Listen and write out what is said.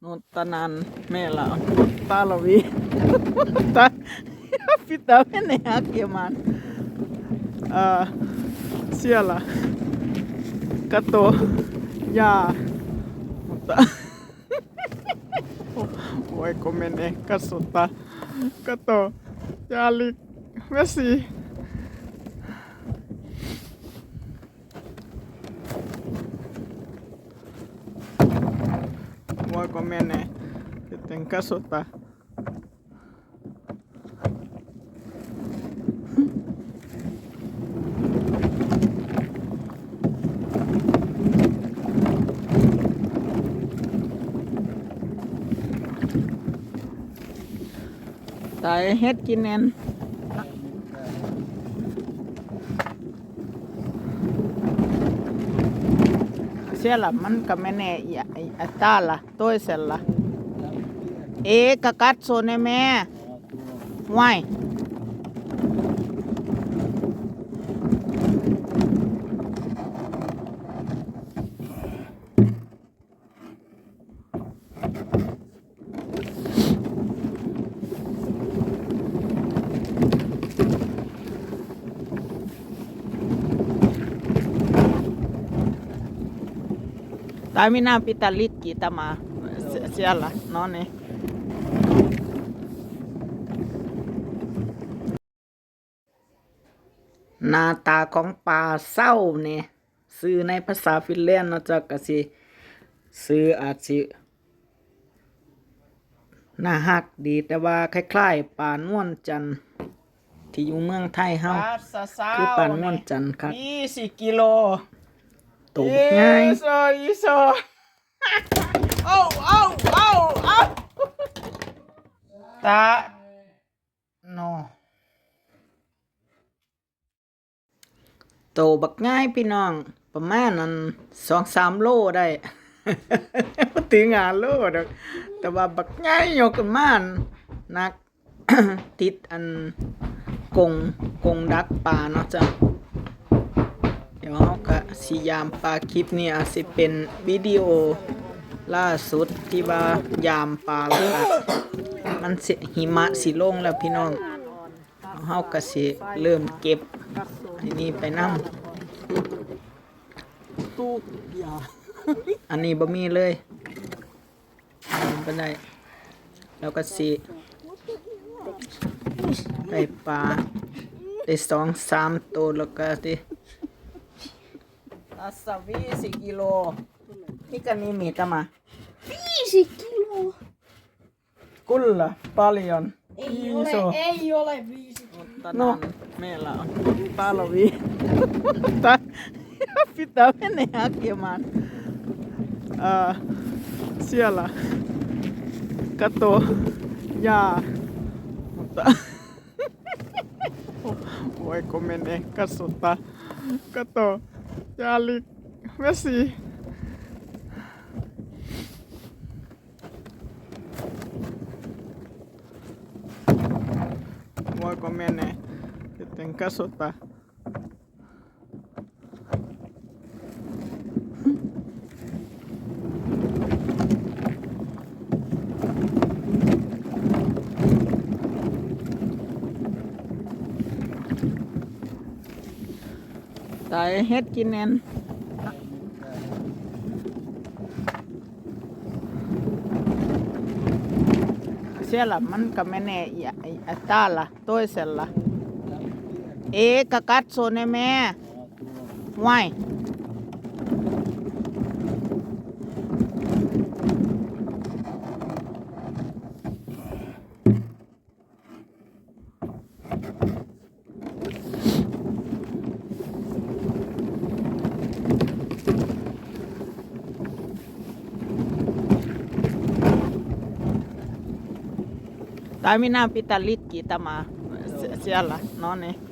Mutta nan meillä on talvi. Mutta pitää mennä hakemaan. Ää, siellä kato jaa. Mutta voiko mene katsotaan. Kato, jääli vesi. moiko cá sitten ta, Tại hết chín em siellä manka menee ja, ja täällä toisella. Eikä katso ne mene. Vai? Tai minä pitää litkiä tämä se- siellä. No niin. หน้าตาของปลาเศร้าเนี่ยซื้อในภาษาฟินแลนด์เนาะจ๊ะก็สิซื้ออาจสิน่าฮักดีแต่ว่าคล้ายๆปลานวลจันทร์ที่อยู่เมืองไทยเฮาคือปลานวลจันทร์ครับ ยี่สิบกิโล ตัวง่ายอีโซอีโซโอ้โอ้โอ้โอ้ตาโนโตบักง่ายพี่น้อง ประมาณนั้นสองสามโลได้ บ่ถึงหาโลดอกแต่ว่าบักง่ายยกขึ้นมาหนัก ติดอันกงกงดักปลาเนาะจ้ะเดี๋ยวเราก็สิยามปลาคลิปนี้อาจสิเป็นวิดีโอล่าสุดที่ว่ายามปลาแล้วก็มันสิหิมะสิลงแล้วพี่น้องเฮาก็สิเริ่มเก็บอันนี้ไปนำตู้ยาอันนี้บ่มีเลยอันนี้บ่ได้แล้วก็สิได้ปลาได้สองสามตัวแล้วก็ที่ Tässä viisi kiloa. Mikä nimi tämä? Viisi kiloa. Kyllä, paljon. Ei Iso. ole, ei ole viisi kiloa. Mutta no. meillä on talvi. Pitää mennä hakemaan. Uh, siellä kato jaa. Mutta voiko mennä Katsotaan. kato. Allez, merci. Voiko menee? Sitten kasvata. ตายเฮ็ดกินแน่นเสียละมันก็ไม่แน่อัตาละตัวเสียละเอ๊กะกัดโซนแม่ไหว Tai minä pitää litkiä tämä siellä. No niin.